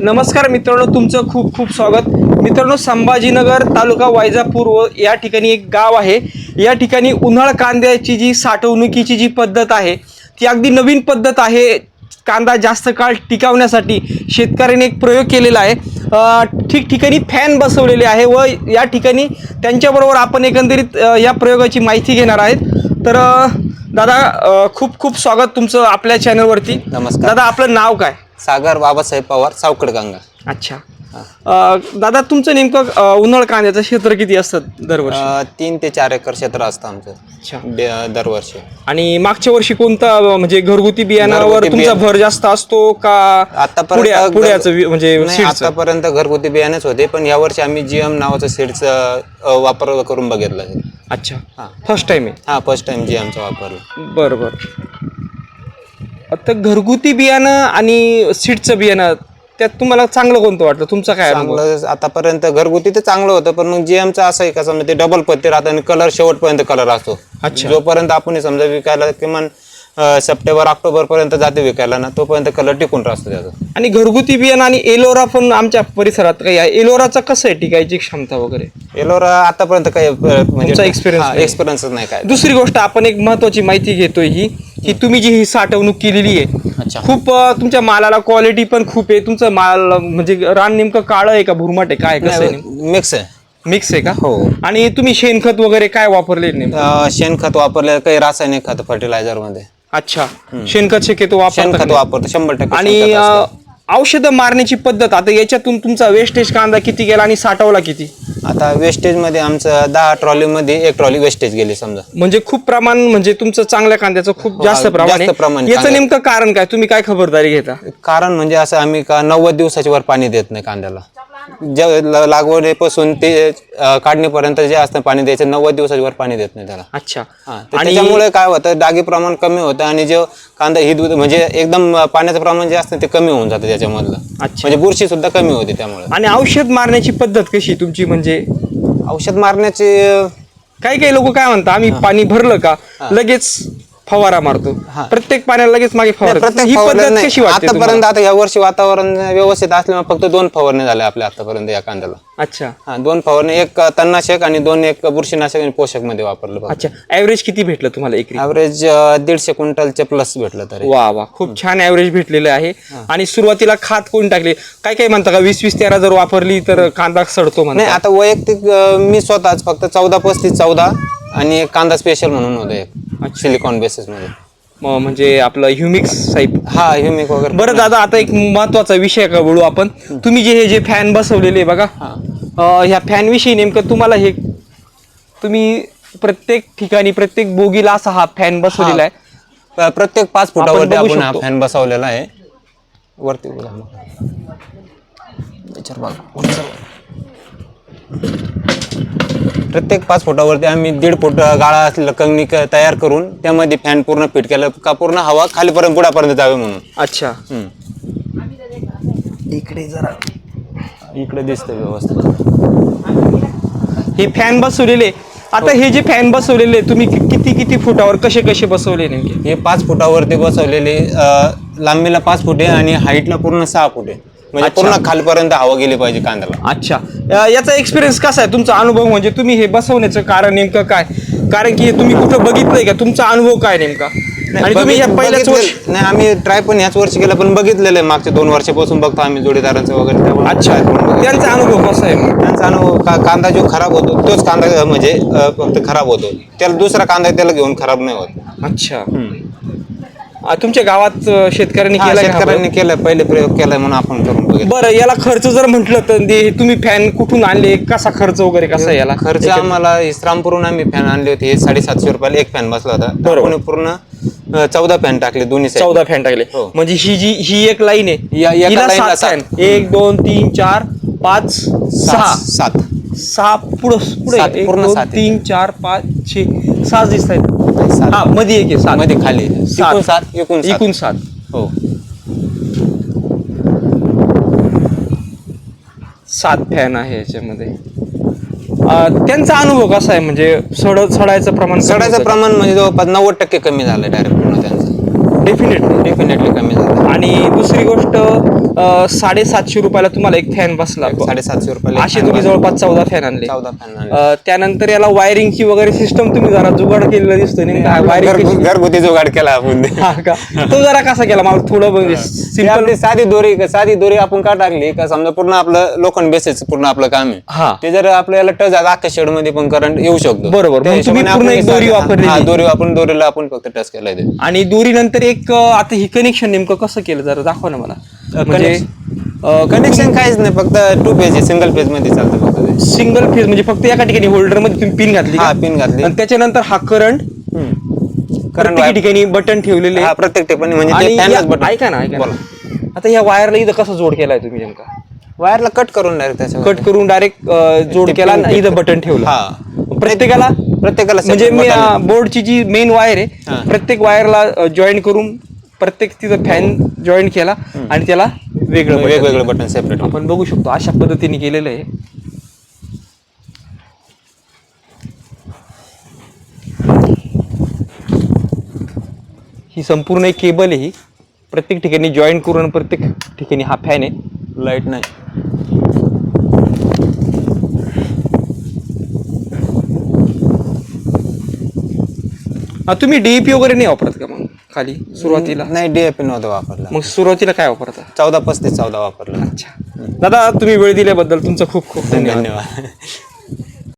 नमस्कार मित्रांनो तुमचं खूप खूप स्वागत. मित्रांनो संभाजीनगर तालुका वायजापूर व या ठिकाणी एक गाव आहे. या ठिकाणी उन्हाळ कांद्याची जी साठवणुकीची जी पद्धत आहे ती अगदी नवीन पद्धत आहे. कांदा जास्त काळ टिकावण्यासाठी शेतकऱ्याने एक प्रयोग केलेला आहे. ठिकठिकाणी फॅन बसवलेले आहे व या ठिकाणी त्यांच्याबरोबर आपण एकंदरीत या प्रयोगाची माहिती घेणार आहेत. तर दादा खूप खूप स्वागत तुमचं आपल्या चॅनलवरती. नमस्कार. दादा आपलं नाव काय? सागर बाबासाहेब पवार सावकड गंगा. अच्छा. दादा तुमचं नेमकं उन्हाळ कांद्याचं क्षेत्र किती असतं दरवर्षी? तीन ते चार एकर क्षेत्र असतं आमचं. दरवर्षी. आणि मागच्या वर्षी कोणतं म्हणजे घरगुती बियाणावर तुमचा. भर जास्त असतो का आतापर्यंत म्हणजे? आतापर्यंत घरगुती बियाणेच होते पण यावर्षी आम्ही जीएम नावाचं सीड्स वापर करून बघितलं. अच्छा हा. फर्स्ट टाइम आहे हा फर्स्ट टाइम जीएमचा वापरला बरं बरं आता घरगुती बियाणं आणि सीडचं बियाणं त्यात तुम्हाला चांगलं कोणतं वाटलं तुमचा काय अनुभव? चांगलं आतापर्यंत घरगुती ते चांगलं होतं पण मग जीएमचं असं आहे का समजा ते डबल पत्ते राहतं आणि कलर शेवटपर्यंत कलर असतो अच्छा. जोपर्यंत आपण हे समजा विकायला किमान सप्टेंबर ऑक्टोबर पर्यंत जाते विकायला ना तोपर्यंत कलर टिकून राहतो त्याचा. आणि घरगुती बियाणं आणि एलोरा पण आमच्या परिसरात काही आहे. एलोराचं कसं आहे टिकायची क्षमता वगैरे? एलोरा आतापर्यंत काही म्हणजे तुमचा experience नाही. नाही काय. दुसरी गोष्ट आपण एक महत्वाची माहिती घेतोय ही की तुम्ही जी ही साठवणूक केलेली आहे अच्छा. खूप तुमच्या मालाला क्वालिटी पण खूप आहे. तुमचं माल म्हणजे रान नेमकं काळं आहे का भुरमाट आहे काय कसं मिक्स आहे. मिक्स आहे का? हो. आणि तुम्ही शेणखत वगैरे काय वापरले अं, शेणखत वापरले काही रासायनिक खत फर्टिलायझरमध्ये. अच्छा. शेणखत शक्यतो शेणखत वापरतात वापरतो शंभर टक्के आणि शेणखत अ, असतं. औषधं मारण्याची पद्धत आता याच्यातून तुमचा वेस्टेज कांदा किती गेला आणि साठवला किती? आता वेस्टेजमध्ये आमचं दहा ट्रॉली मध्ये एक ट्रॉली वेस्टेज गेली समजा. म्हणजे खूप प्रमाण म्हणजे तुमचं चांगल्या कांद्याचं खूप जास्त जास्त प्रमाण आहे. प्रमाण याचं कांद्या- नेमकं कारण काय? तुम्ही काय खबरदारी घेता? कारण म्हणजे असं आम्ही का नव्वद दिवसाच्या वर पाणी देत नाही कांद्याला. ज्या लागवडीपासून ते काढणीपर्यंत जे असतं पाणी द्यायचं नव्वद दिवसाच्या वर पाणी देत नाही त्याला. अच्छा. हा, तर त्याच्यामुळे काय होतं डागी प्रमाण कमी होतं आणि जे कांदा ही दूध म्हणजे एकदम पाण्याचं प्रमाण जे असतं ते कमी होऊन जातं त्याच्यामधलं. अच्छा. म्हणजे बुरशी सुद्धा कमी होते त्यामुळे. आणि औषध मारण्याची पद्धत कशी तुमची म्हणजे? औषध मारण्याचे काही काही लोक काय म्हणतात आम्ही पाणी भरलं का लगेच फवारा मारतो. प्रत्येक पाण्याला लगेच मागे फवारा. ही पद्धत. कशी वाटते आतापर्यंत? आता या वर्षी वातावरण व्यवस्थित असल्यामुळे फक्त दोन फवारणी झाल्या आपल्या आतापर्यंत या कांद्याला. अच्छा. हा दोन फवारणी एक तणनाशक आणि दोन एक बुरशीनाशक आणि पोषकमध्ये वापरलं अच्छा. ऍव्हरेज किती भेटलं तुम्हाला एकरी? ऍव्हरेज दीडशे क्विंटलचे प्लस भेटलं तरी. वा वा. खूप छान ऍव्हरेज भेटलेलं आहे. आणि सुरुवातीला खात कोण टाकले? काय काय म्हणता का? वीस वीस तेरा जर वापरली तर कांदा सडतो नाही म्हणता आता वैयक्तिक मी स्वतःच फक्त चौदा पस्तीस चौदा आणि एक कांदा स्पेशल म्हणून होतं एक. सिलिकॉन बेसिसमध्ये. म- म्हणजे आपलं ह्युमिक्स साईप हा ह्युमिक वगैरे. बरं दादा आता एक महत्त्वाचा विषय का बोलू आपण? तुम्ही जे हे जे फॅन बसवलेले आहे बघा. अं, ह्या फॅन विषयी नेमकं तुम्हाला हे तुम्ही प्रत्येक ठिकाणी प्रत्येक बोगीला असा हा फॅन बसवलेला आहे. प- प्रत्येक पाच फुटावरती बघू आपण हा शकतो. फॅन बसवलेला आहे. वरती बघा मग. याच्यावर बघा. प्रत्येक पाच फुटावरती आम्ही दीड फूट गाळा असलेलं कंगणी क- तयार करून त्यामध्ये फॅन पूर्ण फिट केलं का पूर्ण हवा खालीपर्यंत बुडापर्यंत जावे म्हणून. अच्छा. हम्म. इकडे जरा. इकडे दिसतं व्यवस्थित. हे फॅन बसवलेले आता हे. जे फॅन बसवलेले तुम्ही कि- किती किती फुटावर कसे कसे बसवले नेमके? हे पाच फुटावरती बसवलेले अं, लांबीला पाच फूट आहे आणि हाईटला पूर्ण सहा फूट आहे. म्हणजे अच्छा. पूर्ण खालपर्यंत हवा गेली पाहिजे कांद्याला. अच्छा. अ, याचा एक्सपिरियन्स कसा आहे तुमचा अनुभव? म्हणजे तुम्ही हे बसवण्याचं कारण नेमकं काय? कारण की हे तुम्ही कुठं बघितलंय का? तुमचा अनुभव काय नेमका? आणि तुम्ही या बघित- पहिल्याच बघितलेलं- वर्षी नाही आम्ही ट्राय पण ह्याच वर्षी केलं पण बघितलेलं आहे मागच्या दोन वर्षापासून बघतो आम्ही जोडीदारांचं वगैरे त्यामुळे. अच्छा. त्यांचा अनुभव कसा आहे? त्यांचा अनुभव का कांदा जो खराब होतो तोच कांदा म्हणजे अं, फक्त खराब होतो. त्याला दुसरा कांदा त्याला घेऊन खराब नाही होत. अच्छा. तुमच्या गावात अ, शेतकऱ्यांनी हा, केला का हा शेतकऱ्यांनी केलं पहिले प्रयोग केलाय म्हणून आपण करून प्रयोग? बघितलं बरं याला खर्च जर म्हटलं तर ते तुम्ही फॅन कुठून आणले कसा खर्च वगैरे कसा आहे याला खर्च आम्हाला इस्लामपूरून आम्ही फॅन आणले होते हे साडेसातशे रुपयाला एक फॅन बसला होता बरोबर. आपण पूर्ण अं, चौदा फॅन टाकले दोन्ही side. चौदा फॅन टाकले हो. म्हणजे ही जी ही एक लाईन आहे या- एका हिला line ला सात सात. फॅन एक दोन तीन चार पाच सहा सात सात सहा पुढं पुढे सात, एक पूर्ण दोन सात आहे. तीन चार पाच छे सहा दिसत आहेत सात. हा मध्ये एक आहे सात. मध्ये खाली. एकूण सात. एकूण सात. एकूण सात. हो. सात फॅन आहे याच्यामध्ये. अं, त्यांचा अनुभव कसा आहे? म्हणजे सड सडायचं प्रमाण सडाचं प्रमाण म्हणजे जवळपास नव्वद टक्के कमी झालं डायरेक्ट पूर्ण त्यांचं. डेफिनेटली डेफिनेटली कमी झालं आणि दुसरी गोष्ट अं, साडेसातशे रुपयाला तुम्हाला एक फॅन बसला. साडेसातशे रुपये असे तुम्ही जवळपास चौदा फॅन आणले. चौदा फॅन अं, त्यानंतर याला वायरिंगची वगैरे सिस्टम तुम्ही जरा जुगाड केलेलं दिसतोय नेमका वायरिंग घरगुती जुगाड केला आपण. का? तो जरा कसा केला? मला थोडं म्हणजे ती सिंपल आपली साधी दोरी साधी दोरी आपण का टाकली? का समजा पूर्ण आपलं लोखंड बेसेस पूर्ण आपलं काम हा. आहे ते जर आपल्याला टच आख्या शेडमध्ये पण करंट येऊ शकतो. बरोबर. त्या मग तुम्ही हिशोबाने पूर्ण आपण एक दोरी साधी- वापरलेली. हा, दोरी आपण दोरीला आपण फक्त टच केलाय ते. आणि दोरी नंतर एक अं, आता ही कनेक्शन नेमकं कसं केलं? जरा दाखवा ना मला. म्हणजे कनेक्शन काहीच नाही फक्त टू पेज सिंगल पेजमध्ये चालतं फक्त ते. सिंगल फेज म्हणजे फक्त एका ठिकाणी होल्डरमध्ये तुम्ही पिन घातली हा का? पिन घातली. आणि त्याच्यानंतर हा करंट करंट प्रत्येक ठिकाणी बटन ठेवलेले. हा प्रत्येक ठिकाणी म्हणजे आणि ते या- फॅनच बटन ऐका ना ऐका ना. आता ह्या वायरला इथं कसा जोड केलाय तुम्ही नेमका? वायरला कट करून डायरेक्ट त्याच्यावर कट करून डायरेक्ट जोड केला आणि इथं बटन ठेवलं. हा. प्रत्येकाला? प्रत्येकाला म्हणजे separate मी button. बोर्डची जी मेन वायर आहे हा. प्रत्येक वायरला जॉईन करून प्रत्येक तिथं फॅन जॉईन केला आणि त्याला वेगळं वेगवेगळं बटन सेपरेट आपण बघू शकतो अशा पद्धतीने केलेलं आहे. ही संपूर्ण एक केबल आहे ही. प्रत्येक ठिकाणी जॉईन करून प्रत्येक ठिकाणी हा फॅन आहे. लाइट नाही. तुम्ही डीईपी वगैरे नाही वापरत का मग? खाली सुरुवातीला? नाही डीएपी नव्हतं वापरला. मग सुरुवातीला काय वापरता? चौदा पस्तीस चौदा वापरला. अच्छा. दादा तुम्ही वेळ दिल्याबद्दल तुमचा खूप खूप धन्यवाद. धन्यवाद.